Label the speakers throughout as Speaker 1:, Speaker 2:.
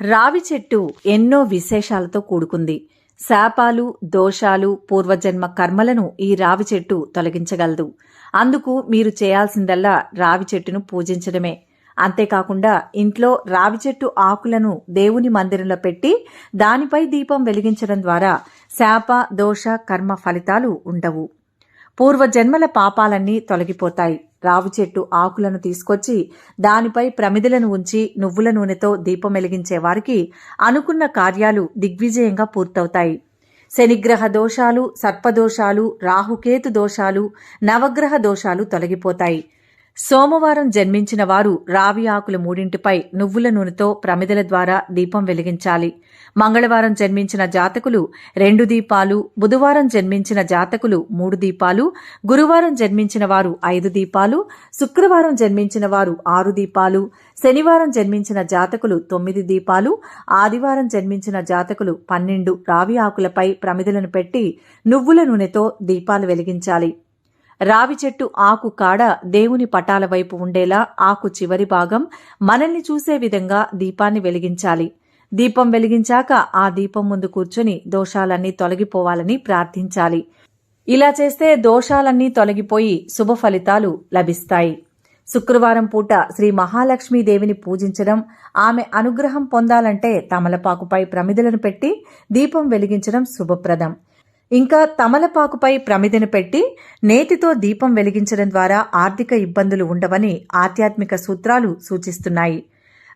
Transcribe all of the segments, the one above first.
Speaker 1: రావి చెట్టు ఎన్నో విశేషాలతో కూడుకుంది. శాపాలు దోషాలు పూర్వజన్మ కర్మలను ఈ రావి చెట్టు తొలగించగలదు. అందుకు మీరు చేయాల్సిందల్లా రావి చెట్టును పూజించడమే. అంతేకాకుండా ఇంట్లో రావి చెట్టు ఆకులను దేవుని మందిరంలో పెట్టి దానిపై దీపం వెలిగించడం ద్వారా శాప దోష కర్మ ఫలితాలు ఉండవు. పూర్వజన్మల పాపాలన్నీ తొలగిపోతాయి. రావి చెట్టు ఆకులను తీసుకొచ్చి దానిపై ప్రమిదలను ఉంచి నువ్వుల నూనెతో దీపం వెలిగించే వారికి అనుకున్న కార్యాలు దిగ్విజయంగా పూర్తవుతాయి. శనిగ్రహ దోషాలు సర్పదోషాలు రాహుకేతు దోషాలు నవగ్రహ దోషాలు తొలగిపోతాయి. సోమవారం జన్మించిన వారు రావి ఆకుల మూడింటిపై నువ్వుల నూనెతో ప్రమిదల ద్వారా దీపం వెలిగించాలి. మంగళవారం జన్మించిన జాతకులు రెండు దీపాలు బుధవారం జన్మించిన జాతకులు మూడు దీపాలు గురువారం జన్మించిన వారు ఐదు దీపాలు శుక్రవారం జన్మించిన వారు ఆరు దీపాలు శనివారం జన్మించిన జాతకులు తొమ్మిది దీపాలు ఆదివారం జన్మించిన జాతకులు పన్నెండు రావి ఆకులపై ప్రమిదలను పెట్టి నువ్వుల నూనెతో దీపాలు వెలిగించాలి. రావి చెట్టు ఆకు కాడ దేవుని పటాల వైపు ఉండేలా ఆకు చివరి భాగం మనల్ని చూసే విధంగా దీపాన్ని వెలిగించాలి. దీపం వెలిగించాక ఆ దీపం ముందు కూర్చొని దోషాలన్నీ తొలగిపోవాలని ప్రార్థించాలి. ఇలా చేస్తే దోషాలన్నీ తొలగిపోయి శుభ ఫలితాలు లభిస్తాయి. శుక్రవారం పూట శ్రీ మహాలక్ష్మీదేవిని పూజించడం ఆమె అనుగ్రహం పొందాలంటే తమలపాకుపై ప్రమిదలను పెట్టి దీపం వెలిగించడం శుభప్రదం. ఇంకా తమలపాకుపై ప్రమిదను పెట్టి నేతితో దీపం వెలిగించడం ద్వారా ఆర్థిక ఇబ్బందులు ఉండవని ఆధ్యాత్మిక సూత్రాలు సూచిస్తున్నాయి.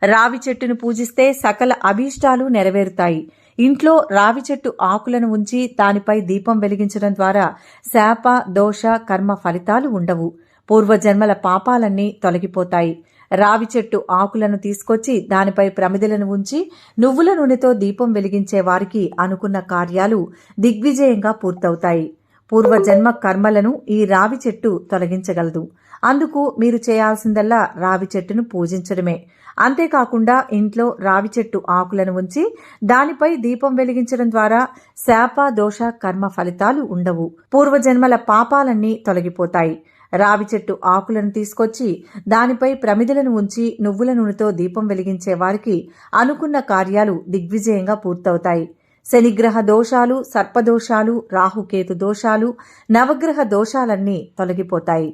Speaker 1: రావి చెట్టును పూజిస్తే సకల అభీష్టాలు నెరవేరుతాయి. ఇంట్లో రావి చెట్టు ఆకులను ఉంచి దానిపై దీపం వెలిగించడం ద్వారా శాప దోష కర్మ ఫలితాలు ఉండవు. పూర్వజన్మల పాపాలన్నీ తొలగిపోతాయి. రావి చెట్టు ఆకులను తీసుకొచ్చి దానిపై ప్రమిదలను ఉంచి నువ్వుల నూనెతో దీపం వెలిగించే వారికి అనుకున్న కార్యాలు దిగ్విజయంగా పూర్తవుతాయి. పూర్వజన్మ కర్మలను ఈ రావి చెట్టు తొలగించగలదు. అందుకు మీరు చేయాల్సిందల్లా రావి చెట్టును పూజించడమే. అంతేకాకుండా ఇంట్లో రావి చెట్టు ఆకులను ఉంచి దానిపై దీపం వెలిగించడం ద్వారా శాప దోష కర్మ ఫలితాలు ఉండవు. పూర్వజన్మల పాపాలన్నీ తొలగిపోతాయి. రావి చెట్టు ఆకులను తీసుకొచ్చి దానిపై ప్రమిదలను ఉంచి నువ్వుల నూనెతో దీపం వెలిగించే వారికి అనుకున్న కార్యాలు దిగ్విజయంగా పూర్తవుతాయి. శనిగ్రహ దోషాలు సర్పదోషాలు రాహుకేతు దోషాలు నవగ్రహ దోషాలన్నీ తొలగిపోతాయి.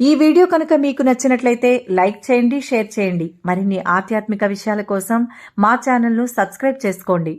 Speaker 1: ఈ వీడియో కనుక మీకు నచ్చినట్లయితే లైక్ చేయండి షేర్ చేయండి. మరిన్ని ఆధ్యాత్మిక విషయాల కోసం మా ఛానల్ను సబ్స్క్రైబ్ చేసుకోండి.